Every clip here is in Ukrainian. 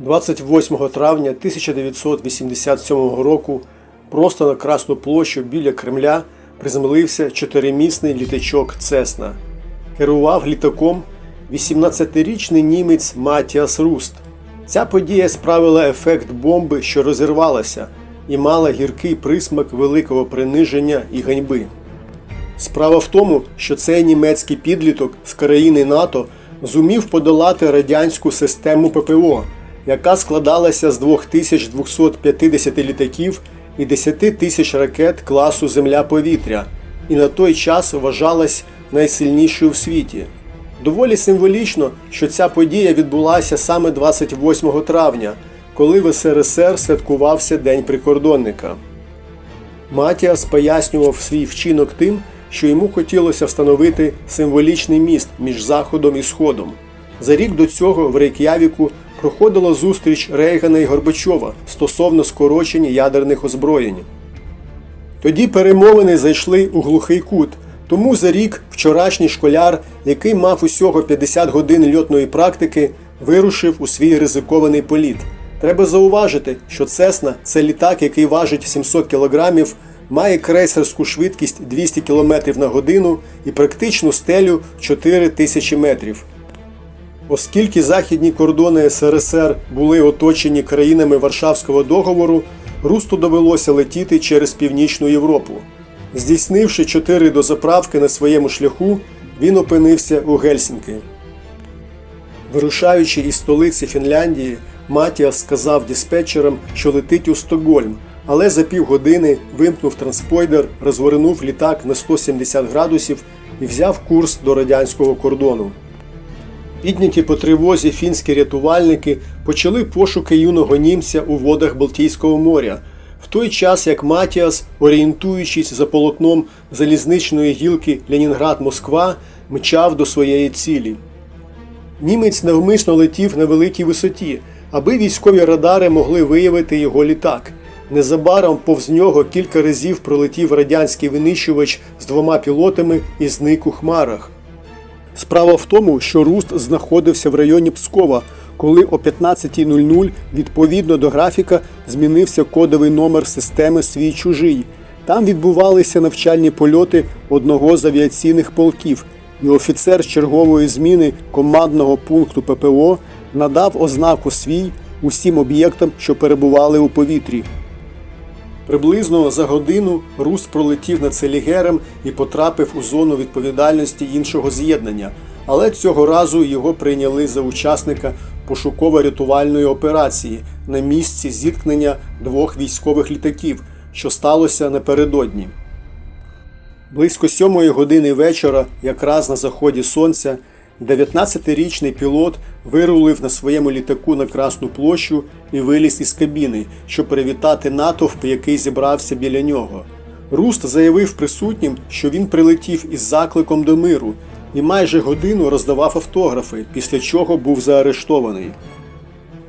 28 травня 1987 року просто на Красну площу біля Кремля приземлився чотиримісний літачок Цесна. Керував літаком 18-річний німець Матіас Руст. Ця подія справила ефект бомби, що розірвалася, і мала гіркий присмак великого приниження і ганьби. Справа в тому, що цей німецький підліток з країни НАТО зумів подолати радянську систему ППО, яка складалася з 2250 літаків і 10 тисяч ракет класу Земля-повітря, і на той час вважалась найсильнішою в світі. Доволі символічно, що ця подія відбулася саме 28 травня, коли в СРСР святкувався День прикордонника. Матіас пояснював свій вчинок тим, що йому хотілося встановити символічний міст між Заходом і Сходом. За рік до цього в Рейк'явіку проходила зустріч Рейгана і Горбачова стосовно скорочення ядерних озброєнь. Тоді перемовини зайшли у глухий кут, тому за рік вчорашній школяр, який мав усього 50 годин льотної практики, вирушив у свій ризикований політ. Треба зауважити, що Цесна це літак, який важить 700 кілограмів, має крейсерську швидкість 200 км на годину і практичну стелю 4000 метрів. Оскільки західні кордони СРСР були оточені країнами Варшавського договору, Русту довелося летіти через Північну Європу. Здійснивши чотири дозаправки на своєму шляху, він опинився у Гельсінки. Вирушаючи із столиці Фінляндії, Матіас сказав диспетчерам, що летить у Стокгольм, але за півгодини вимкнув транспойдер, розвернув літак на 170 градусів і взяв курс до радянського кордону. Підняті по тривозі фінські рятувальники почали пошуки юного німця у водах Балтійського моря, в той час як Матіас, орієнтуючись за полотном залізничної гілки Ленінград-Москва, мчав до своєї цілі. Німець навмисно летів на великій висоті, аби військові радари могли виявити його літак. Незабаром повз нього кілька разів пролетів радянський винищувач з двома пілотами і зник у хмарах. Справа в тому, що Руст знаходився в районі Пскова, коли о 15.00 відповідно до графіка змінився кодовий номер системи свій чужий. Там відбувалися навчальні польоти одного з авіаційних полків, і офіцер чергової зміни командного пункту ППО надав ознаку свій усім об'єктам, що перебували у повітрі. Приблизно за годину Рус пролетів над Селігером і потрапив у зону відповідальності іншого з'єднання, але цього разу його прийняли за учасника пошуково-рятувальної операції на місці зіткнення двох військових літаків, що сталося напередодні. Близько сьомої години вечора, якраз на заході сонця, 19-річний пілот вирулив на своєму літаку на Красну площу і виліз із кабіни, щоб привітати натовп, який зібрався біля нього. Руст заявив присутнім, що він прилетів із закликом до миру і майже годину роздавав автографи, після чого був заарештований.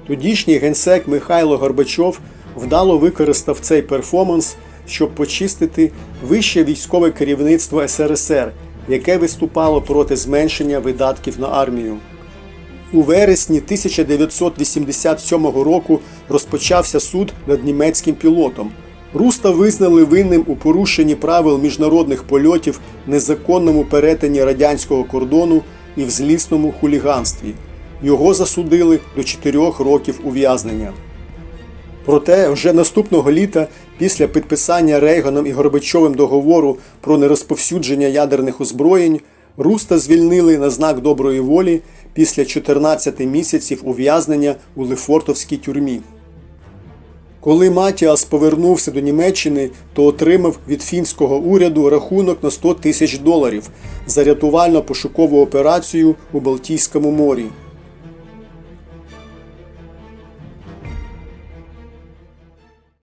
Тодішній генсек Михайло Горбачов вдало використав цей перформанс, щоб почистити вище військове керівництво СРСР, яке виступало проти зменшення видатків на армію. У вересні 1987 року розпочався суд над німецьким пілотом. Руста визнали винним у порушенні правил міжнародних польотів, незаконному перетині радянського кордону і в злісному хуліганстві. Його засудили до 4 років ув'язнення. Проте вже наступного літа, після підписання Рейганом і Горбачовим договору про нерозповсюдження ядерних озброєнь, Руста звільнили на знак доброї волі після 14 місяців ув'язнення у Лефортовській тюрмі. Коли Матіас повернувся до Німеччини, то отримав від фінського уряду рахунок на 100 тисяч доларів за рятувально-пошукову операцію у Балтійському морі.